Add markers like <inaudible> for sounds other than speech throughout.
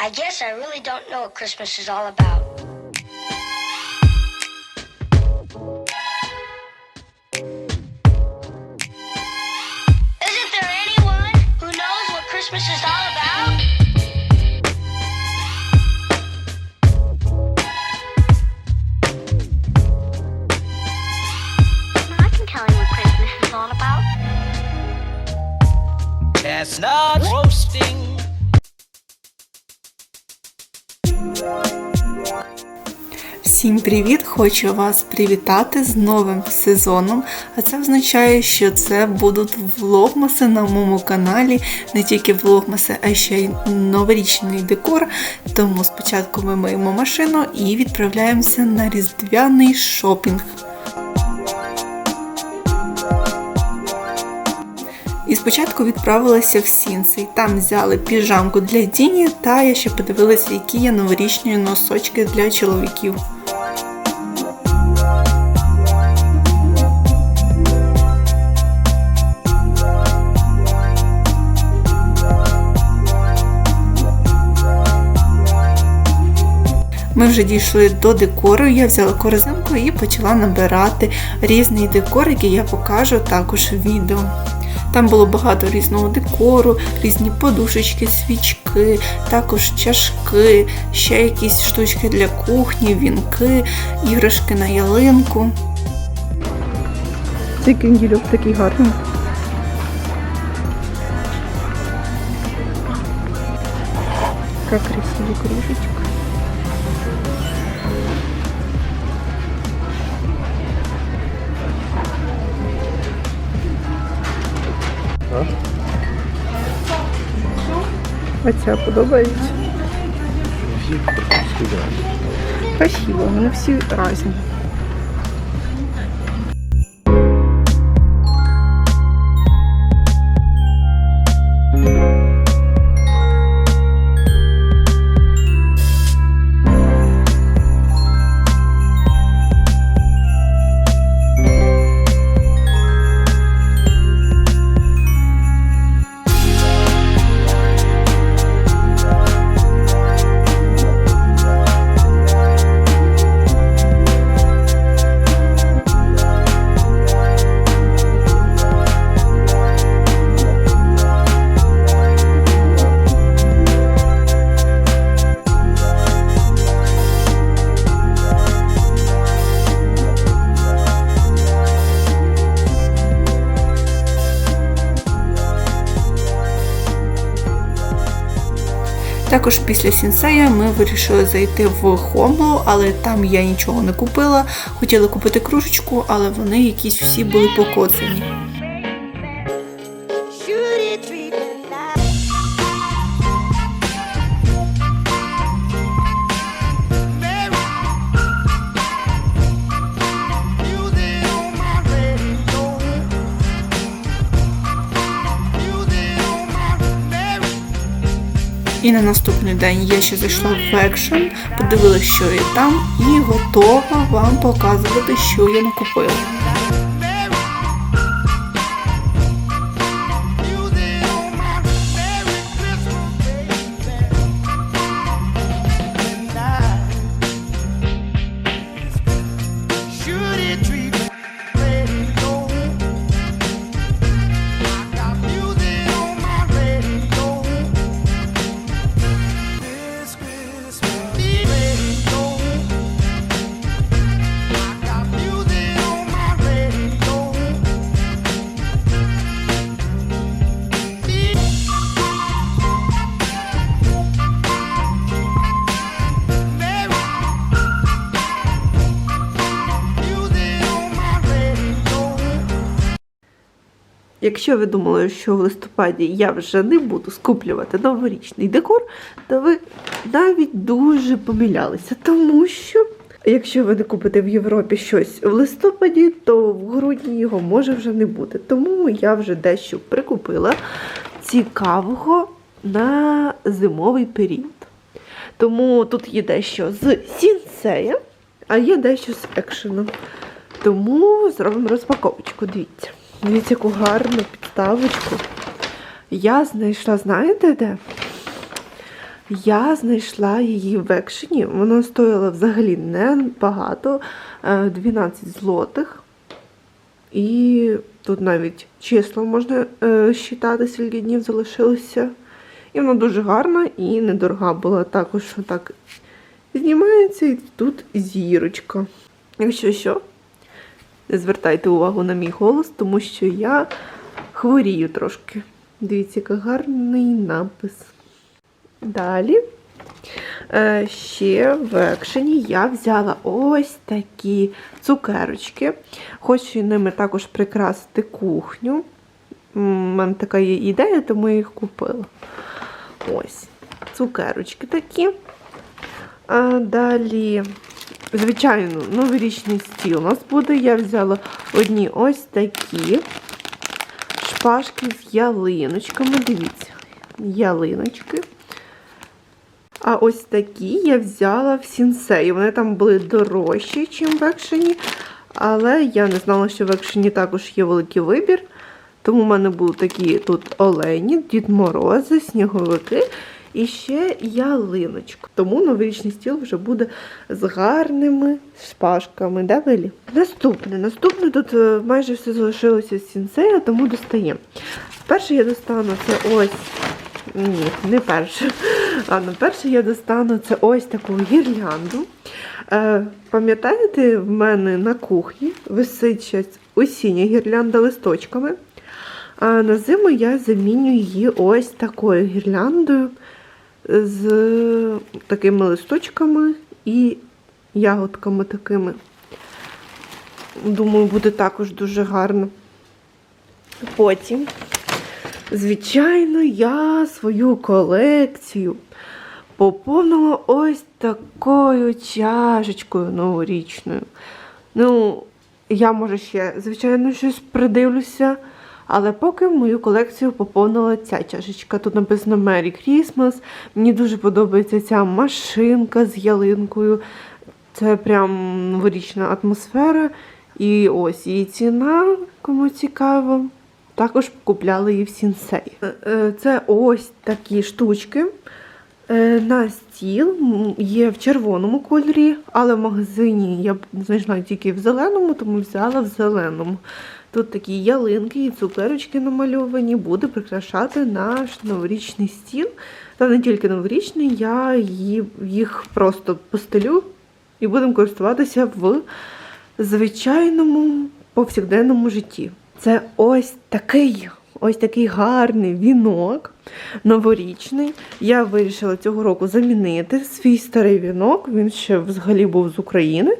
I guess I really don't know what Christmas is all about. Isn't there anyone who knows what Christmas is Всім привіт! Хочу вас привітати з новим сезоном. А це означає, що це будуть влогмаси на моєму каналі, не тільки влогмаси, а ще й новорічний декор. Тому спочатку ми миємо машину і відправляємося на різдвяний шопінг. І спочатку відправилася в Сінси. Там взяли піжамку для Діні, та я ще подивилася, які є новорічні носочки для чоловіків. Ми вже дійшли до декору. Я взяла корзинку і почала набирати різний декор, який я покажу також в відео. Там було багато різного декору, різні подушечки, свічки, також чашки, ще якісь штучки для кухні, вінки, іграшки на ялинку. Цей кіндільок такий гарний. Как красивая А ця подобається? Красиво, вони всі різні. Також після сінсея ми вирішили зайти в Хомло, але там я нічого не купила. Хотіла купити кружечку, але вони якісь всі були покоцані. І на наступний день я ще зайшла в екшен, подивилася, що є там, і готова вам показувати, що я накупила. Should it Якщо ви думали, що в листопаді я вже не буду скуплювати новорічний декор, то ви навіть дуже помилялися, тому що якщо ви не купите в Європі щось в листопаді, то в грудні його може вже не бути. Тому я вже дещо прикупила цікавого на зимовий період. Тому тут є дещо з сінсея, а є дещо з екшену. Тому зробимо розпаковочку. Дивіться. Дивіться, яку гарну підставочку. Я знайшла, знаєте де? Я знайшла її в екшені. Вона стоїла взагалі не багато, е, 12 злотих. І тут навіть число можна е, считати, скільки днів залишилося. І вона дуже гарна і недорога була. Також так знімається і тут зірочка. Якщо що, не звертайте увагу на мій голос, тому що я хворію трошки. Дивіться, який гарний напис. Далі. Е, ще в екшені я взяла ось такі цукерочки. Хочу ними також прикрасити кухню. У мене така є ідея, тому я їх купила. Ось, цукерочки такі. А далі, звичайно, новорічний стіл у нас буде. Я взяла одні ось такі шпажки з ялиночками. Дивіться, ялиночки. А ось такі я взяла в сінсеї. Вони там були дорожчі, ніж в екшені. Але я не знала, що в екшені також є великий вибір. Тому в мене були такі тут олені, Дід Морози, сніговики і ще ялиночка. Тому новорічний стіл вже буде з гарними шпажками. Да, Велі? Наступне. Наступне тут е, майже все залишилося з сінсея, тому достаємо. Перше я достану це ось. Ні, не перше. Ладно, перше я достану це ось таку гірлянду. Е, пам'ятаєте, в мене на кухні висить осіння гірлянда листочками. А на зиму я заміню її ось такою гірляндою з такими листочками і ягодками такими. Думаю, буде також дуже гарно. Потім, звичайно, я свою колекцію поповнила ось такою чашечкою новорічною. Ну, я може ще, звичайно, щось придивлюся. Але поки в мою колекцію поповнила ця чашечка. Тут написано Merry Christmas. Мені дуже подобається ця машинка з ялинкою. Це прям новорічна атмосфера. І ось її ціна, кому цікаво. Також купляли її в сінсей. Е, е, Це ось такі штучки. Е, На стіл є в червоному кольорі, але в магазині я знайшла тільки в зеленому, тому взяла в зеленому. Тут такі ялинки і цукерочки намальовані, буде прикрашати наш новорічний стіл. Та не тільки новорічний, я їх просто постелю і будемо користуватися в звичайному повсякденному житті. Це ось такий, ось такий гарний вінок новорічний. Я вирішила цього року замінити свій старий вінок. Він ще взагалі був з України.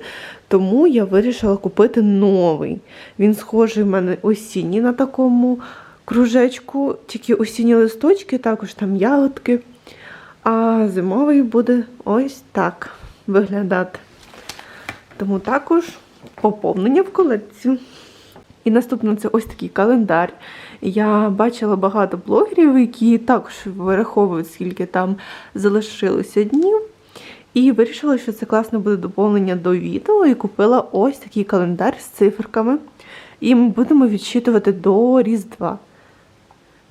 Тому я вирішила купити новий. Він схожий в мене осінній на такому кружечку, тільки осінні листочки, також там ягодки. А зимовий буде ось так виглядати. Тому також поповнення в колекцію. І наступно це ось такий календар. Я бачила багато блогерів, які також вираховують, скільки там залишилося днів. І вирішила, що це класне буде доповнення до відео, і купила ось такий календар з циферками. І ми будемо відчитувати до Різдва.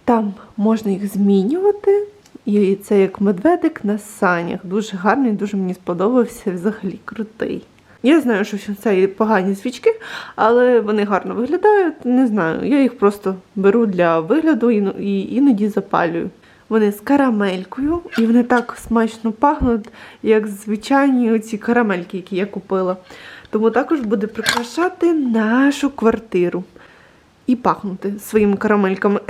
Там можна їх змінювати. І це як медведик на санях. Дуже гарний, дуже мені сподобався, взагалі крутий. Я знаю, що це погані свічки, але вони гарно виглядають. Не знаю, я їх просто беру для вигляду і іноді запалюю. Вони з карамелькою, і вони так смачно пахнуть, як звичайні оці карамельки, які я купила. Тому також буде прикрашати нашу квартиру і пахнути своїми карамельками. <laughs>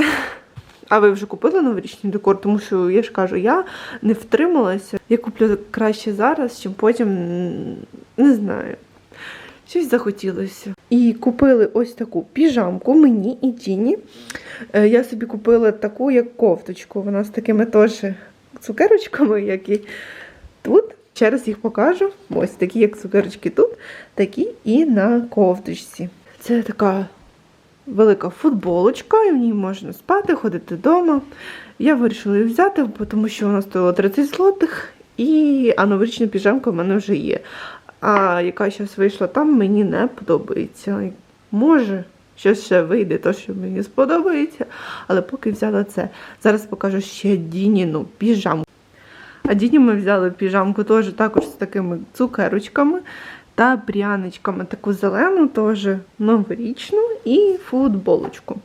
А ви вже купили новорічний декор? Тому що я ж кажу, я не втрималася. Я куплю краще зараз, чим потім не знаю. Щось захотілося. І купили ось таку піжамку мені і Тіні. Е, Я собі купила таку, як кофточку. Вона з такими теж цукерочками, як і тут. Ще раз їх покажу. Ось такі, як цукерочки тут, такі і на кофточці. Це така велика футболочка, і в ній можна спати, ходити вдома. Я вирішила її взяти, тому що вона стоїла 30 злотих, і а новорічна піжамка в мене вже є. А яка зараз вийшла там, мені не подобається. Може, щось ще вийде, то, що мені сподобається, але поки взяла це. Зараз покажу ще Дініну піжамку. А Діні ми взяли піжамку теж також з такими цукерочками та пряничками. Таку зелену теж новорічну і футболочку.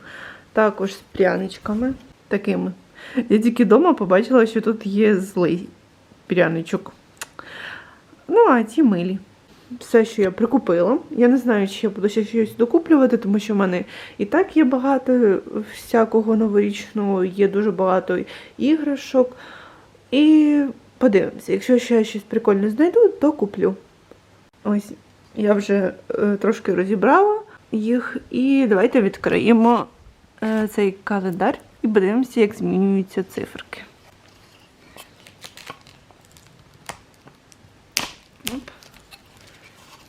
Також з пряничками такими. Я тільки вдома побачила, що тут є злий пряничок. Ну, а ті милі. Все, що я прикупила. Я не знаю, чи я буду ще щось докуплювати, тому що в мене і так є багато всякого новорічного, є дуже багато іграшок. І подивимося, якщо ще щось прикольне знайду, то куплю. Ось я вже е, трошки розібрала їх, і давайте відкриємо е, цей календар і подивимося, як змінюються циферки.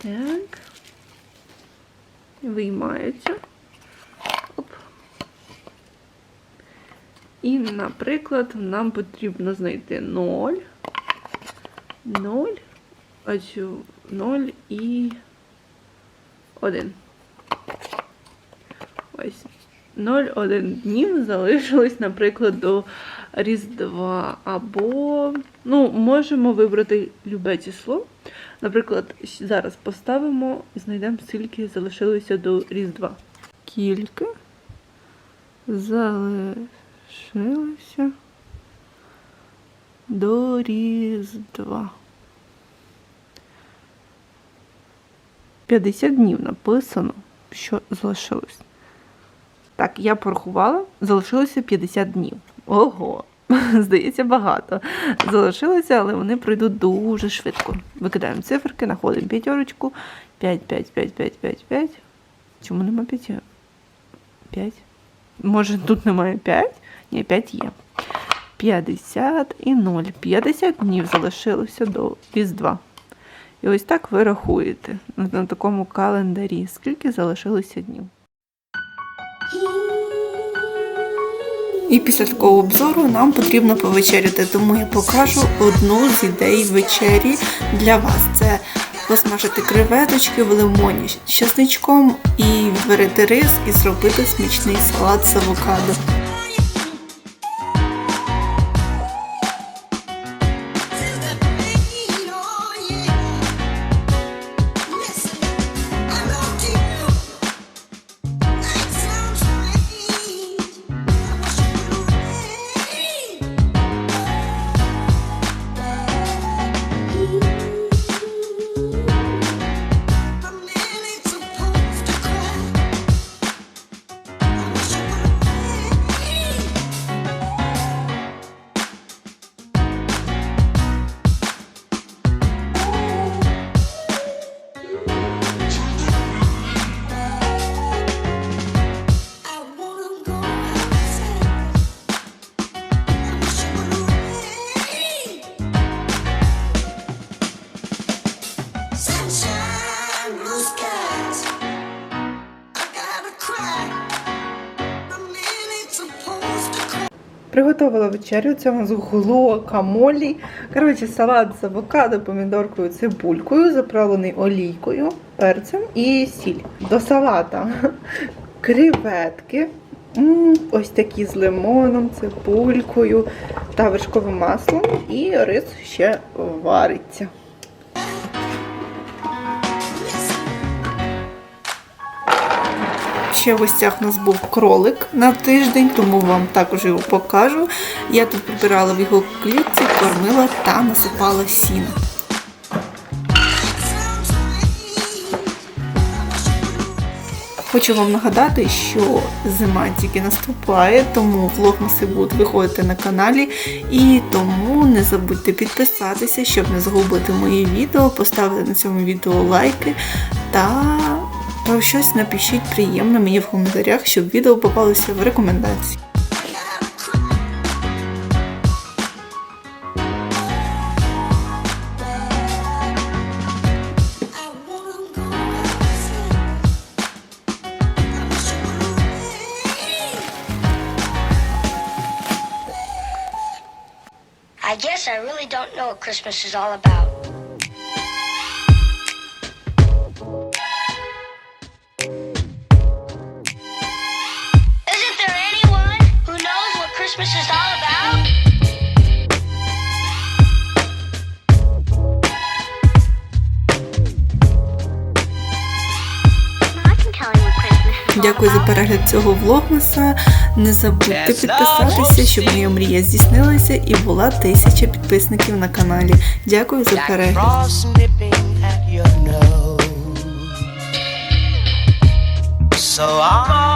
Так. Виймаються. Оп. І, наприклад, нам потрібно знайти 0, 0, а цю 0 і 1. Ось. 0-1 днів залишилось, наприклад, до Різдва. Або, ну, можемо вибрати любе число. Наприклад, зараз поставимо і знайдемо, скільки залишилося до Різдва. Кілька залишилося до Різдва. 50 днів написано, що залишилось. Так, я порахувала, залишилося 50 днів. Ого! <laughs> Здається, багато. Залишилося, але вони пройдуть дуже швидко. Викидаємо циферки, знаходимо п'ятерочку. 5, 5, 5, 5, 5, 5. Чому нема 5? 5. Може, тут немає 5? Ні, 5 є. 50 і 0. 50 днів залишилося до Різдва. І ось так ви рахуєте на, такому календарі, скільки залишилося днів. І після такого обзору нам потрібно повечеряти, тому я покажу одну з ідей вечері для вас. Це посмажити креветочки в лимоні з чесничком і варити рис і зробити смачний салат з авокадо. Приготувала вечерю. У нас гуакамолі. Коротше, салат з авокадо, помідоркою, цибулькою, заправлений олійкою, перцем і сіль. До салата креветки. Ось такі з лимоном, цибулькою та вершковим маслом. І рис ще вариться. Ще в гостях у нас був кролик на тиждень, тому вам також його покажу. Я тут прибирала в його клітці, кормила та насипала сіна. Хочу вам нагадати, що зима тільки наступає, тому влогмаси будуть виходити на каналі. І тому не забудьте підписатися, щоб не загубити мої відео, поставити на цьому відео лайки та про щось напишіть приємне мені в коментарях, щоб відео попалося в рекомендації. I guess I really don't know what Christmas is all about. дякую за перегляд цього влогмеса. Не забудьте підписатися, щоб моя мрія здійснилася і була тисяча підписників на каналі. Дякую за перегляд. So